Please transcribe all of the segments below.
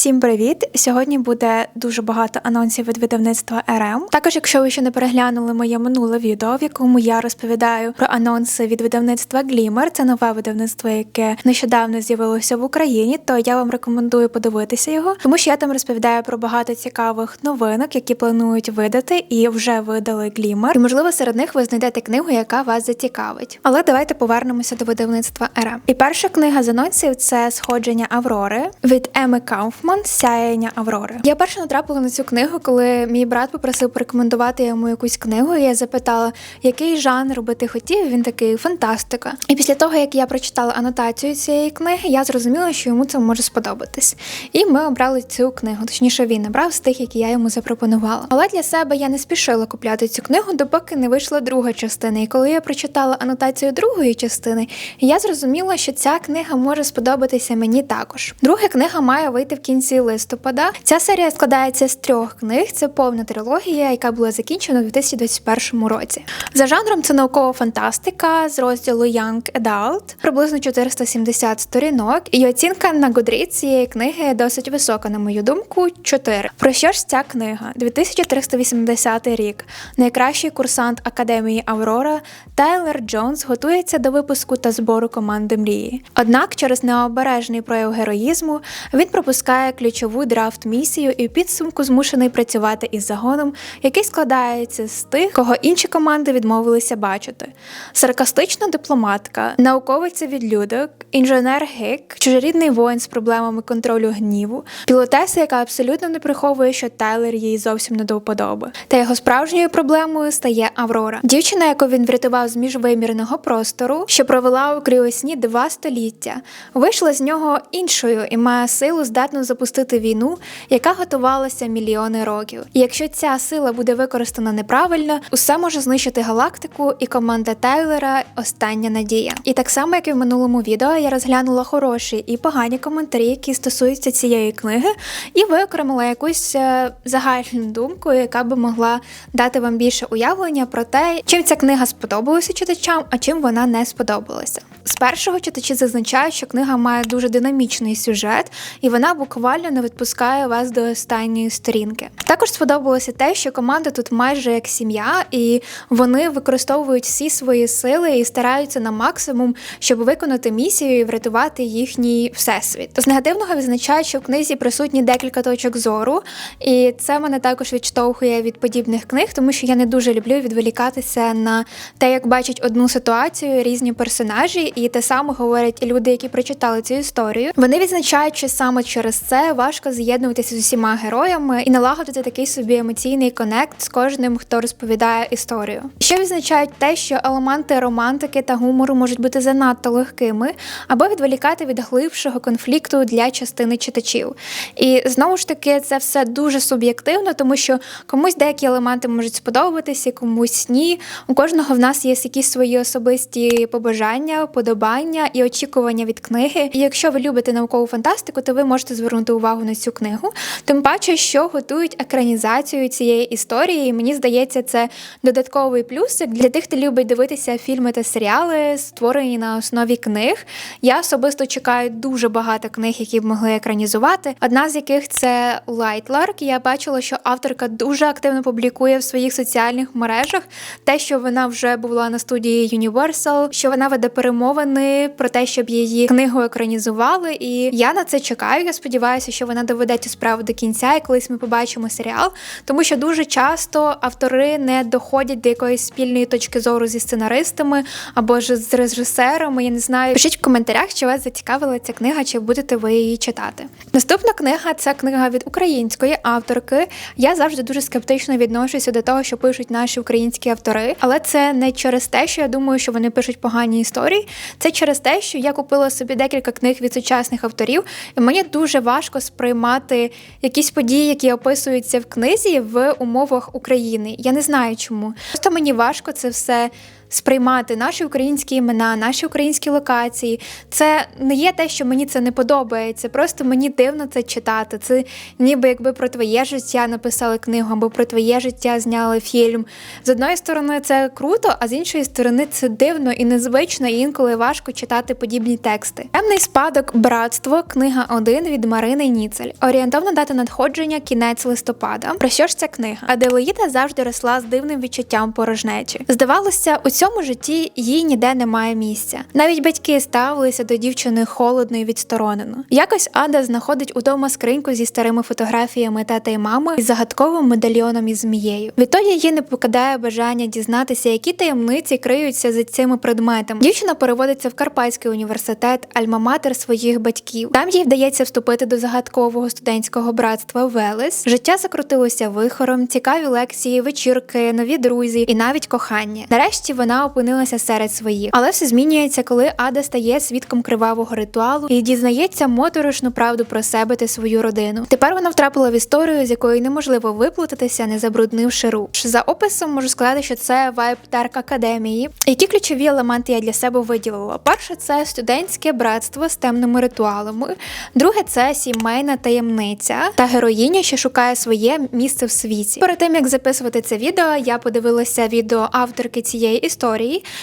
Всім привіт! Сьогодні буде дуже багато анонсів від видавництва РМ. Також, якщо ви ще не переглянули моє минуле відео, в якому я розповідаю про анонси від видавництва Glimmer, це нове видавництво, яке нещодавно з'явилося в Україні, то я вам рекомендую подивитися його, тому що я там розповідаю про багато цікавих новинок, які планують видати, і вже видали Glimmer. І можливо серед них ви знайдете книгу, яка вас зацікавить. Але давайте повернемося до видавництва РМ. І перша книга з анонсів це сходження Аврори від Еми Кауфман Сяєння Аврори. Я перша натрапила на цю книгу, коли мій брат попросив порекомендувати йому якусь книгу. і Я запитала, який жанр би ти хотів. Він такий фантастика. І після того, як я прочитала анотацію цієї книги, я зрозуміла, що йому це може сподобатись. І ми обрали цю книгу. Точніше, він обрав з тих, які я йому запропонувала. Але для себе я не спішила купляти цю книгу, допоки не вийшла друга частина. І коли я прочитала анотацію другої частини, я зрозуміла, що ця книга може сподобатися мені також. Друга книга має вийти в кінці листопада. Ця серія складається з трьох книг. Це повна трилогія, яка була закінчена у 2021 році. За жанром це наукова фантастика з розділу Young Adult, приблизно 470 сторінок. І оцінка на Goodreads цієї книги досить висока, на мою думку, 4. Про що ж ця книга? 2380 рік. Найкращий курсант академії Аврора Тайлер Джонс готується до випуску та збору команди мрії. Однак, через необережний прояв героїзму він пропускає ключову драфт місію і в підсумку змушений працювати із загоном, який складається з тих, кого інші команди відмовилися бачити. Саркастична дипломатка, науковиця відлюдок, інженер Гик, чужорідний воїн з проблемами контролю гніву, пілотеса, яка абсолютно не приховує, що Тайлер їй зовсім не до вподоби. Та його справжньою проблемою стає Аврора, дівчина, яку він врятував з міжвимірного простору, що провела у кріосні два століття, вийшла з нього іншою і має силу здатну запустити війну, яка готувалася мільйони років. І якщо ця сила буде використана неправильно, усе може знищити галактику, і команда Тайлера остання надія. І так само, як і в минулому відео, я розглянула хороші і погані коментарі, які стосуються цієї книги, і виокремила якусь е, загальну думку, яка би могла дати вам більше уявлення про те, чим ця книга сподобалася читачам, а чим вона не сподобалася. З першого читачі зазначають, що книга має дуже динамічний сюжет, і вона буквально не відпускає вас до останньої сторінки. Також сподобалося те, що команда тут майже як сім'я, і вони використовують всі свої сили і стараються на максимум, щоб виконати місію і врятувати їхній всесвіт. З негативного відзначають, що в книзі присутні декілька точок зору, і це мене також відштовхує від подібних книг, тому що я не дуже люблю відволікатися на те, як бачать одну ситуацію різні персонажі, і те саме говорять люди, які прочитали цю історію. Вони відзначають, що саме через це важко з'єднуватися з усіма героями і налагодити такий собі емоційний конект з кожним, хто розповідає історію. Ще відзначають те, що елементи романтики та гумору можуть бути занадто легкими, або відволікати від глибшого конфлікту для частини читачів. І знову ж таки, це все дуже суб'єктивно, тому що комусь деякі елементи можуть сподобатися, комусь ні. У кожного в нас є якісь свої особисті побажання, подобання і очікування від книги. І якщо ви любите наукову фантастику, то ви можете звернути увагу на цю книгу. Тим паче, що готують екранізацію цієї історії. І мені здається, це додатковий плюсик для тих, хто любить дивитися фільми та серіали, створені на основі книг. Я особисто чекаю дуже багато книг, які б могли екранізувати. Одна з яких це Лайтларк. Я бачила, що авторка дуже активно публікує в своїх соціальних мережах те, що вона вже була на студії Universal, що вона веде перемовини про те, щоб її книгу екранізували. І я на це чекаю. Я сподіваюся, що вона доведе цю справу до кінця, і колись ми побачимо серіал, тому що дуже часто автори не доходять до якоїсь спільної точки зору зі сценаристами або ж з режисерами. Я не знаю. Пишіть в коментарях, чи вас зацікавила ця книга, чи будете ви її читати. Наступна книга це книга від української авторки. Я завжди дуже скептично відношуся до того, що пишуть наші українські автори, але це не через те, що я думаю, що вони пишуть погані історії. Це через те, що я купила собі декілька книг від сучасних авторів, і мені дуже важко сприймати якісь події, які описуються в книзі в умовах України. Я не знаю чому. Просто мені важко це все сприймати наші українські імена, наші українські локації. Це не є те, що мені це не подобається. Просто мені дивно це читати. Це ніби якби про твоє життя написали книгу, або про твоє життя зняли фільм. З одної сторони, це круто, а з іншої сторони, це дивно і незвично, і інколи важко читати подібні тексти. Темний спадок братство, книга 1 від Марини Ніцель. Орієнтовна дата надходження кінець листопада. Про що ж ця книга? Аделаїда завжди росла з дивним відчуттям порожнечі. Здавалося, у цьому житті їй ніде немає місця. Навіть батьки ставилися до дівчини холодно і відсторонено. Якось Ада знаходить удома скриньку зі старими фотографіями тата й мами із загадковим медальйоном із змією. Відтоді її не покидає бажання дізнатися, які таємниці криються за цими предметами. Дівчина переводиться в Карпатський університет, альма-матер своїх батьків. Там їй вдається вступити до загадкового студентського братства Велес. Життя закрутилося вихором, цікаві лекції, вечірки, нові друзі і навіть кохання. Нарешті вона опинилася серед своїх, але все змінюється, коли Ада стає свідком кривавого ритуалу і дізнається моторошну правду про себе та свою родину. Тепер вона втрапила в історію, з якої неможливо виплутатися, не забруднивши рук. За описом можу сказати, що це вайб Дарк Академії. Які ключові елементи я для себе виділила? Перше, це студентське братство з темними ритуалами. Друге, це сімейна таємниця та героїня, що шукає своє місце в світі. Перед тим як записувати це відео, я подивилася відео авторки цієї історії,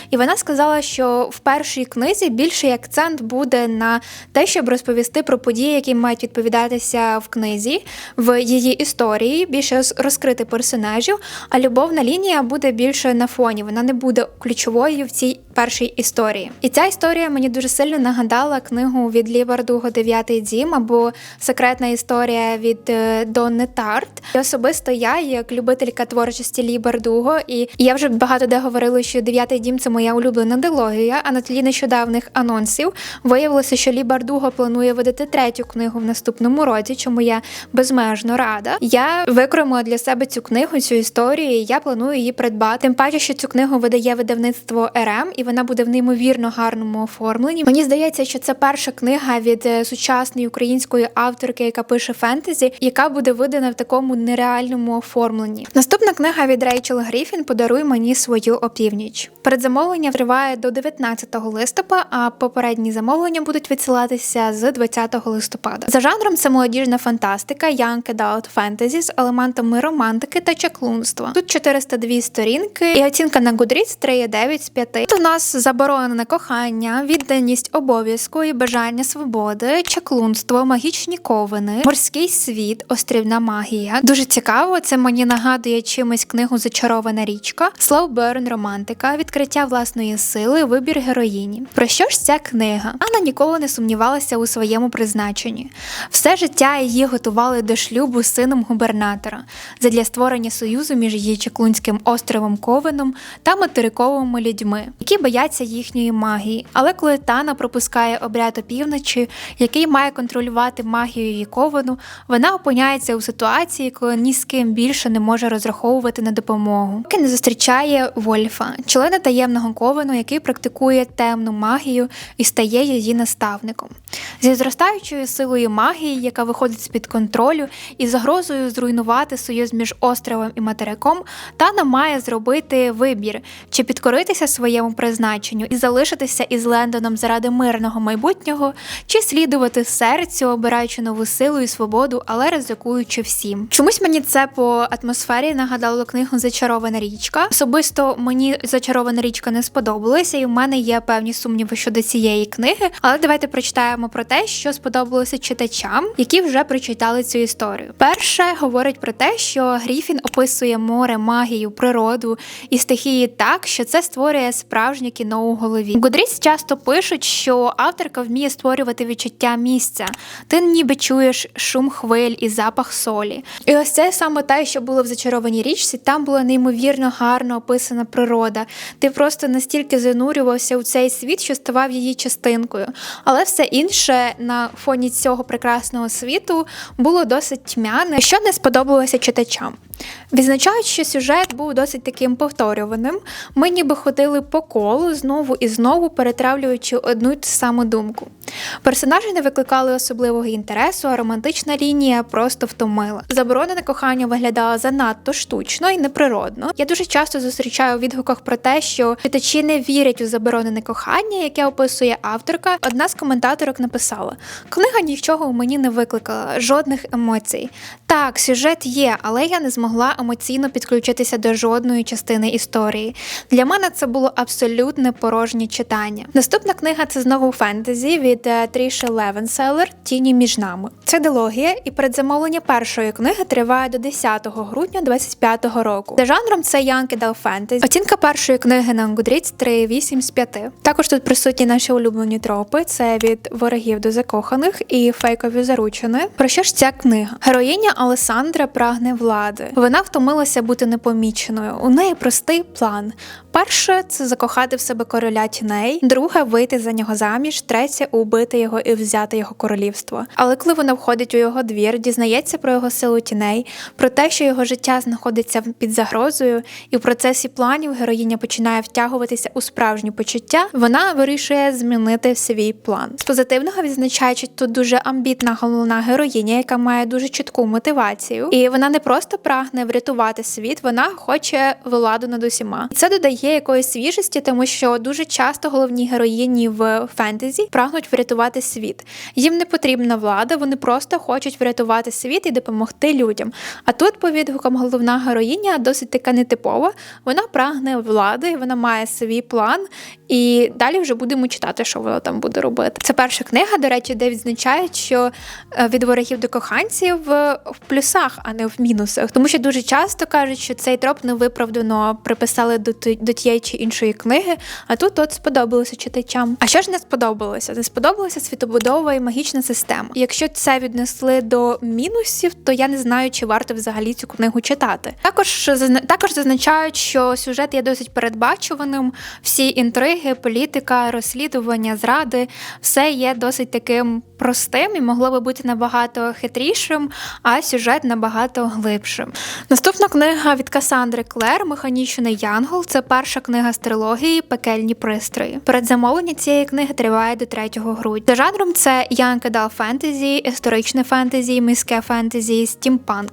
і вона сказала, що в першій книзі більший акцент буде на те, щоб розповісти про події, які мають відповідатися в книзі, в її історії, більше розкрити персонажів. А любовна лінія буде більше на фоні. Вона не буде ключовою в цій першій історії. І ця історія мені дуже сильно нагадала книгу від Лі Бардуго Дев'ятий дім або секретна історія від е, Донни Тарт. І особисто я, як любителька творчості Лі Бардуго, і я вже багато де говорила, що дев'ятий дім це моя улюблена дилогія. А на тлі нещодавних анонсів виявилося, що Лі Бардуго планує видати третю книгу в наступному році, чому я безмежно рада. Я викроїла для себе цю книгу, цю історію. і Я планую її придбати. Тим паче, що цю книгу видає видавництво РМ, і вона буде в неймовірно гарному оформленні. Мені здається, що це перша книга від е, сучасної української авторки, яка пише фентезі, яка буде видана в такому нереальному оформленні. Наступна книга від Рейчел Гріфін Подаруй мені свою опівніч. Передзамовлення триває до 19 листопада, а попередні замовлення будуть відсилатися з 20 листопада. За жанром це молодіжна фантастика, young adult fantasy з елементами романтики та чаклунства. Тут 402 сторінки і оцінка на Goodreads 3,9 з 5. Тут у нас заборонене кохання, відданість обов'язку і бажання свободи, чаклунство, магічні ковини, морський світ, острівна магія. Дуже цікаво. Це мені нагадує чимось книгу Зачарована річка, Slow Burn романтика, відкриття власної сили, вибір героїні. Про що ж ця книга? Анна ніколи не сумнівалася у своєму призначенні. Все життя її готували до шлюбу з сином губернатора задля створення союзу між її чаклунським островом Ковеном та материковими людьми, які бояться їхньої магії. Але коли Тана пропускає обряд опівночі, який має контролювати магію її ковену, вона опиняється у ситуації, коли ні з ким більше не може розраховувати на допомогу. Поки не зустрічає Вольфа, члена таємного ковену, який практикує темну магію і стає її наставником. Зі зростаючою силою магії, яка виходить з під контролю, і загрозою зруйнувати союз між островом і материком, Тана має зробити вибір, чи підкоритися своєму призначенню і залишитися із Лендоном заради мирного майбутнього, чи слідувати серцю, обираючи нову силу і свободу, але ризикуючи всім. Чомусь мені це по атмосфері нагадало книгу Зачарована річка. Особисто мені зачарована річка не сподобалася, і в мене є певні сумніви щодо цієї книги. Але давайте прочитаємо про те, що сподобалося читачам, які вже прочитали цю історію. Перше говорить про те, що Гріфін описує море, магію, природу і стихії так, що це створює справжнє кіно у голові. Гудріс часто пишуть, що авторка вміє створювати відчуття місця. Ти ніби чуєш шум хвиль і запах солі. І ось це саме те, що було в зачарованій річці. Там була неймовірно гарно описана природа. Ти просто настільки занурювався у цей світ, що ставав її частинкою. Але все інше на фоні цього прекрасного світу було досить тьмяне, що не сподобалося читачам. Відзначають, що сюжет був досить таким повторюваним. Ми ніби ходили по колу знову і знову перетравлюючи одну й ту саму думку. Персонажі не викликали особливого інтересу, а романтична лінія просто втомила. Заборонене кохання виглядало занадто штучно і неприродно. Я дуже часто зустрічаю у відгуках про те, що читачі не вірять у заборонене кохання, яке описує авторка. Одна з коментаторок написала: книга нічого у мені не викликала, жодних емоцій. Так, сюжет є, але я не змогла емоційно підключитися до жодної частини історії. Для мене це було абсолютне порожнє читання. Наступна книга це знову фентезі від е, Тріші Левенселер Тіні між нами. Це дилогія, і передзамовлення першої книги триває до 10 грудня 25-го року. За жанром це Young Adult Fantasy. Оцінка першої книги на Goodreads 3,8 з 5. Також тут присутні наші улюблені тропи: це від ворогів до закоханих і фейкові заручини. Про що ж ця книга? Героїня Алесандра прагне влади. Вона втомилася бути непоміченою. У неї простий план. Перше це закохати в себе короля тіней, друге вийти за нього заміж, третє убити його і взяти його королівство. Але коли вона входить у його двір, дізнається про його силу тіней, про те, що його життя знаходиться під загрозою, і в процесі планів героїня починає втягуватися у справжні почуття. Вона вирішує змінити свій план. З позитивного відзначаючи тут дуже амбітна головна героїня, яка має дуже чітку мотивацію, і вона не просто прагне врятувати світ, вона хоче владу над усіма. І це додає якоїсь свіжості, тому що дуже часто головні героїні в фентезі прагнуть врятувати світ. Їм не потрібна влада, вони просто хочуть врятувати світ і допомогти людям. А тут, по відгукам, головна героїня досить така нетипова. Вона прагне влади, вона має свій план, і далі вже будемо читати, що вона там буде робити. Це перша книга, до речі, де відзначають, що е, від ворогів до коханців е, в плюсах, а не в мінусах. Тому що дуже часто кажуть, що цей троп невиправдано приписали до до тієї чи іншої книги, а тут от сподобалося читачам. А що ж не сподобалося? Не сподобалася світобудова і магічна система. Якщо це віднесли до мінусів, то я не знаю, чи варто взагалі цю книгу читати. Також також зазначають, що сюжет є досить передбачуваним. Всі інтриги, політика, розслідування, зради все є досить таким простим і могло би бути набагато хитрішим, а сюжет набагато глибшим. Наступна книга від Касандри Клер Механічний Янгол. Це перша книга з трилогії Пекельні пристрої. Передзамовлення цієї книги триває до 3 грудня. За жанром це Adult Fantasy, історичне фентезі, міське фентезі, стімпанк.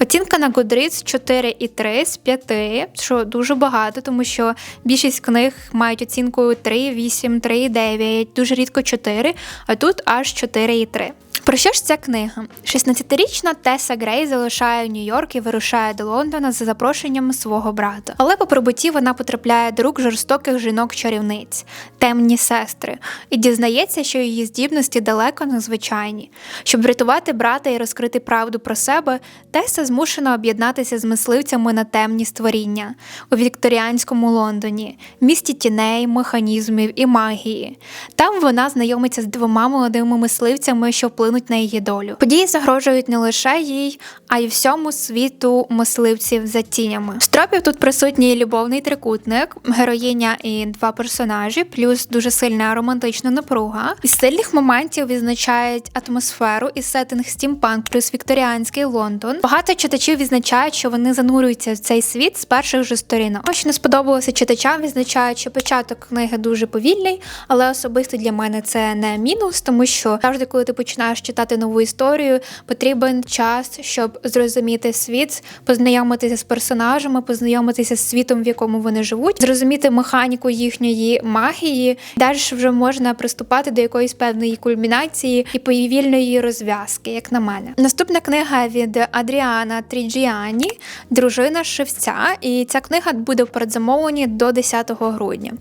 Оцінка на Goodreads 4,3 з 5, що дуже багато, тому що більшість книг мають оцінку 3,8, 3,9, дуже рідко 4, а тут аж 4,3. Про що ж ця книга? 16-річна Теса Грей залишає Нью-Йорк і вирушає до Лондона за запрошенням свого брата. Але по прибутті вона потрапляє до рук жорстоких жінок-чарівниць, темні сестри, і дізнається, що її здібності далеко не звичайні. Щоб врятувати брата і розкрити правду про себе, Теса змушена об'єднатися з мисливцями на темні створіння у вікторіанському Лондоні, місті тіней, механізмів і магії. Там вона знайомиться з двома молодими мисливцями, що вплинуть на її долю. Події загрожують не лише їй, а й всьому світу мисливців за тінями. З тропів тут присутній любовний трикутник, героїня і два персонажі, плюс дуже сильна романтична напруга. Із сильних моментів відзначають атмосферу і сеттинг стімпанк плюс вікторіанський Лондон. Багато читачів відзначають, що вони занурюються в цей світ з перших же сторінок. Що не сподобалося читачам, відзначають, що початок книги дуже повільний, але особисто для мене це не мінус, тому що завжди, коли ти починаєш читати нову історію, потрібен час, щоб зрозуміти світ, познайомитися з персонажами, познайомитися з світом, в якому вони живуть, зрозуміти механіку їхньої магії. Далі вже можна приступати до якоїсь певної кульмінації і повільної розв'язки, як на мене. Наступна книга від Адріана Тріджіані, дружина шивця, і ця книга буде в передзамовленні до 10 грудня.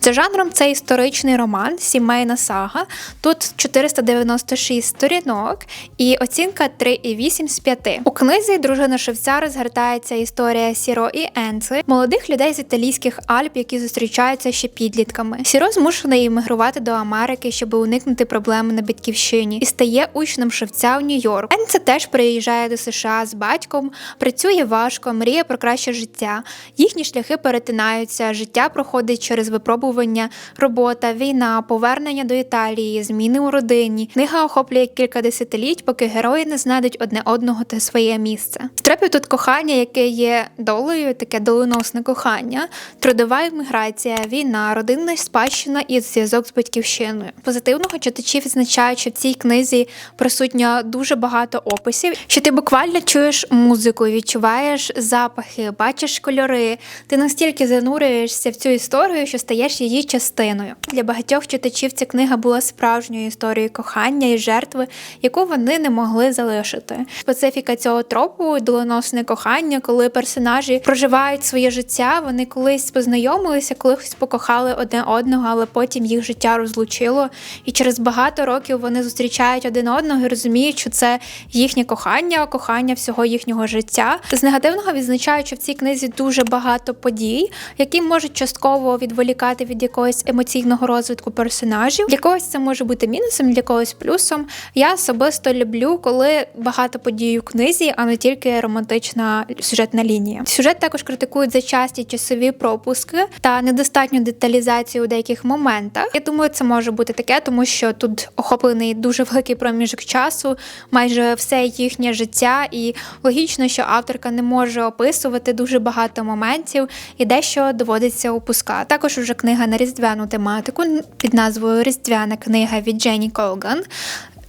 За жанром це історичний роман, сімейна сага. Тут 496 сторінок і оцінка 3,8 з 5. У книзі дружина шевця розгортається історія Сіро і Енци, молодих людей з італійських Альп, які зустрічаються ще підлітками. Сіро змушений іммігрувати до Америки, щоб уникнути проблеми на батьківщині, і стає учнем шевця в Нью-Йорк. Енце теж приїжджає до США з батьком, працює важко, мріє про краще життя. Їхні шляхи перетинаються. Життя проходить через випробування, робота, війна, повернення до Італії, зміни у родині. Книга охоплює декілька десятиліть, поки герої не знайдуть одне одного та своє місце. Стропів тут кохання, яке є долею, таке доленосне кохання, трудова імміграція, війна, родинна спадщина і зв'язок з батьківщиною. Позитивного читачі відзначають, що в цій книзі присутньо дуже багато описів, що ти буквально чуєш музику, відчуваєш запахи, бачиш кольори. Ти настільки занурюєшся в цю історію, що стаєш її частиною. Для багатьох читачів ця книга була справжньою історією кохання і жертви, яку вони не могли залишити. Специфіка цього тропу доленосне кохання, коли персонажі проживають своє життя, вони колись познайомилися, колись покохали одне одного, але потім їх життя розлучило. І через багато років вони зустрічають один одного і розуміють, що це їхнє кохання, кохання всього їхнього життя. З негативного відзначають, що в цій книзі дуже багато подій, які можуть частково відволікати від якогось емоційного розвитку персонажів. Для когось це може бути мінусом, для когось плюсом. Я особисто люблю, коли багато подій у книзі, а не тільки романтична сюжетна лінія. Сюжет також критикують за часті часові пропуски та недостатню деталізацію у деяких моментах. Я думаю, це може бути таке, тому що тут охоплений дуже великий проміжок часу, майже все їхнє життя, і логічно, що авторка не може описувати дуже багато моментів і дещо доводиться опускати. Також уже книга на різдвяну тематику під назвою Різдвяна книга від Дженні Колган.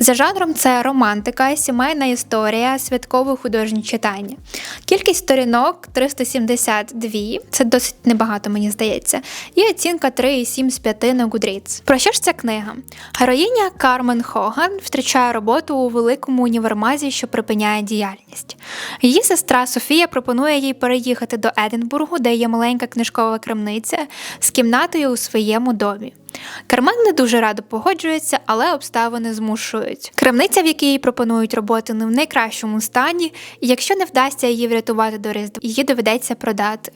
За жанром це романтика, сімейна історія, святкове художнє читання. Кількість сторінок 372, це досить небагато, мені здається, і оцінка 3,7 з 5 на Goodreads. Про що ж ця книга? Героїня Кармен Хоган втрачає роботу у великому універмазі, що припиняє діяльність. Її сестра Софія пропонує їй переїхати до Единбургу, де є маленька книжкова крамниця з кімнатою у своєму домі. Кармен не дуже радо погоджується, але обставини змушують. Крамниця, в якій їй пропонують роботи, не в найкращому стані, і якщо не вдасться її врятувати до різдва, її доведеться продати.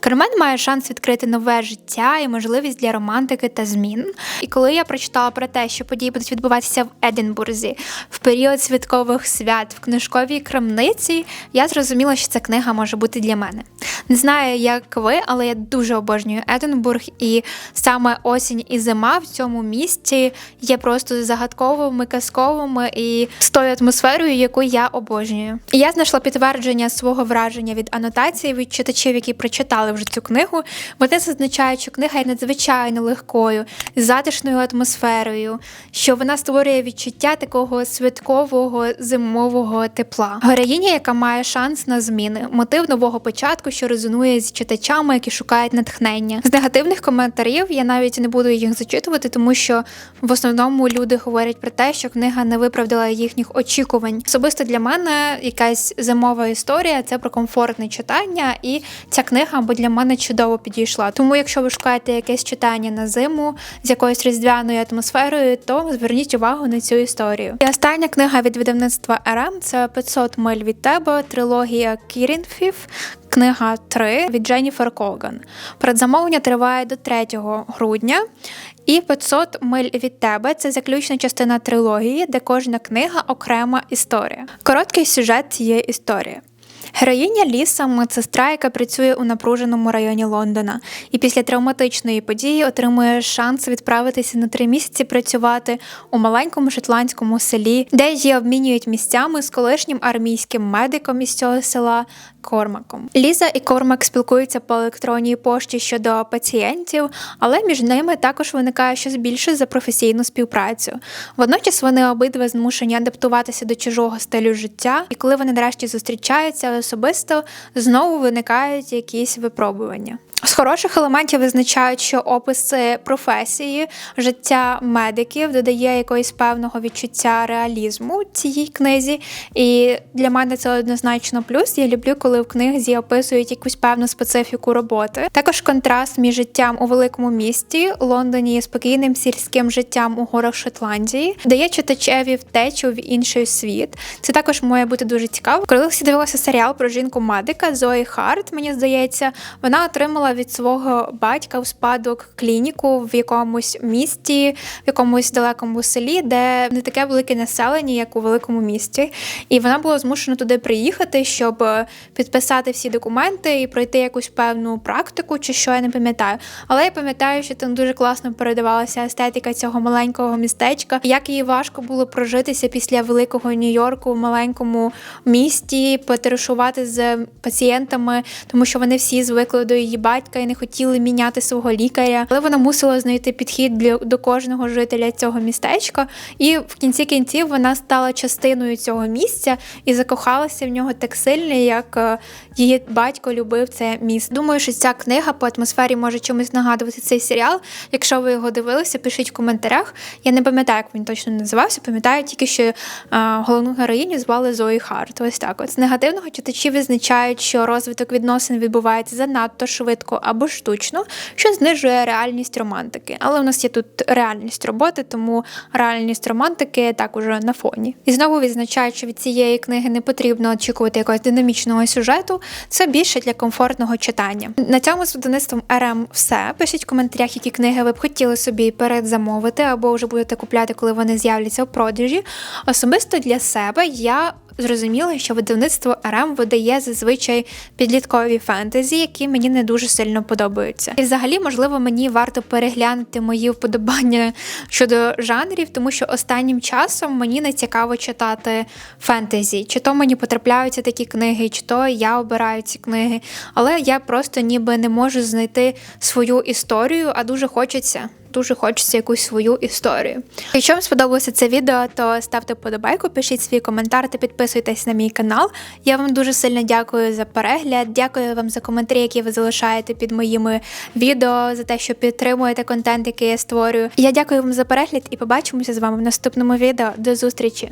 Кармен має шанс відкрити нове життя і можливість для романтики та змін. І коли я прочитала про те, що події будуть відбуватися в Единбурзі в період святкових свят в книжковій крамниці, я зрозуміла, що ця книга може бути для мене. Не знаю, як ви, але я дуже обожнюю Единбург, і саме осінь і зима в цьому місті є просто загадковими, казковими і з тою атмосферою, яку я обожнюю. І я знайшла підтвердження свого враження від анотації від читачів, які прочитали вже цю книгу. Вони зазначають, що книга є надзвичайно легкою, затишною атмосферою, що вона створює відчуття такого святкового зимового тепла. Героїня, яка має шанс на зміни, мотив нового початку, що резонує з читачами, які шукають натхнення. З негативних коментарів я навіть не буду їх зачитувати, тому що в основному люди говорять про те, що книга не виправдала їхніх очікувань. Особисто для мене якась зимова історія це про комфортне читання, і ця книга або для мене чудово підійшла. Тому, якщо ви шукаєте якесь читання на зиму з якоюсь різдвяною атмосферою, то зверніть увагу на цю історію. І остання книга від видавництва РМ це 500 миль від тебе, трилогія Кірінфів. Книга 3 від Дженніфер Коган. Передзамовлення триває до 3 грудня. І 500 миль від тебе це заключна частина трилогії, де кожна книга окрема історія. Короткий сюжет цієї історії. Героїня Ліса медсестра, яка працює у напруженому районі Лондона, і після травматичної події отримує шанс відправитися на три місяці працювати у маленькому шотландському селі, де її обмінюють місцями з колишнім армійським медиком із цього села Кормаком. Ліза і Кормак спілкуються по електронній пошті щодо пацієнтів, але між ними також виникає щось більше за професійну співпрацю. Водночас вони обидва змушені адаптуватися до чужого стилю життя, і коли вони нарешті зустрічаються особисто, знову виникають якісь випробування. З хороших елементів визначають, що описи професії, життя медиків додає якогось певного відчуття реалізму цій книзі. І для мене це однозначно плюс. Я люблю, коли в книзі описують якусь певну специфіку роботи. Також контраст між життям у великому місті Лондоні і спокійним сільським життям у горах Шотландії дає читачеві втечу в інший світ. Це також має бути дуже цікаво. Коли дивилася серіал про жінку медика Зої Харт, мені здається, вона отримала отримала від свого батька в спадок клініку в якомусь місті, в якомусь далекому селі, де не таке велике населення, як у великому місті. І вона була змушена туди приїхати, щоб е, підписати всі документи і пройти якусь певну практику, чи що я не пам'ятаю. Але я пам'ятаю, що там дуже класно передавалася естетика цього маленького містечка. Як їй важко було прожитися після великого Нью-Йорку в маленькому місті, потаришувати з пацієнтами, тому що вони всі звикли до її батька і не хотіли міняти свого лікаря. Але вона мусила знайти підхід для до кожного жителя цього містечка. І в кінці кінців вона стала частиною цього місця і закохалася в нього так сильно, як е, її батько любив це місце. Думаю, що ця книга по атмосфері може чимось нагадувати цей серіал. Якщо ви його дивилися, пишіть в коментарях. Я не пам'ятаю, як він точно називався. Пам'ятаю тільки, що е, головну героїню звали Зої Харт. Ось так. От з негативного читачі визначають, що розвиток відносин відбувається занадто швидко або штучно, що знижує реальність романтики. Але у нас є тут реальність роботи, тому реальність романтики так уже на фоні. І знову відзначають, що від цієї книги не потрібно очікувати якогось динамічного сюжету. Це більше для комфортного читання. На цьому з видавництвом РМ все. Пишіть в коментарях, які книги ви б хотіли собі передзамовити, або вже будете купляти, коли вони з'являться в продажі. Особисто для себе я. Зрозуміло, що видавництво РМ видає зазвичай підліткові фентезі, які мені не дуже сильно подобаються. І взагалі, можливо, мені варто переглянути мої вподобання щодо жанрів, тому що останнім часом мені не цікаво читати фентезі. Чи то мені потрапляються такі книги, чи то я обираю ці книги. Але я просто ніби не можу знайти свою історію, а дуже хочеться. Дуже хочеться якусь свою історію. Якщо вам сподобалося це відео, то ставте подобайку, пишіть свій коментар та підписуйтесь на мій канал. Я вам дуже сильно дякую за перегляд. Дякую вам за коментарі, які ви залишаєте під моїми відео, за те, що підтримуєте контент, який я створюю. Я дякую вам за перегляд і побачимося з вами в наступному відео. До зустрічі!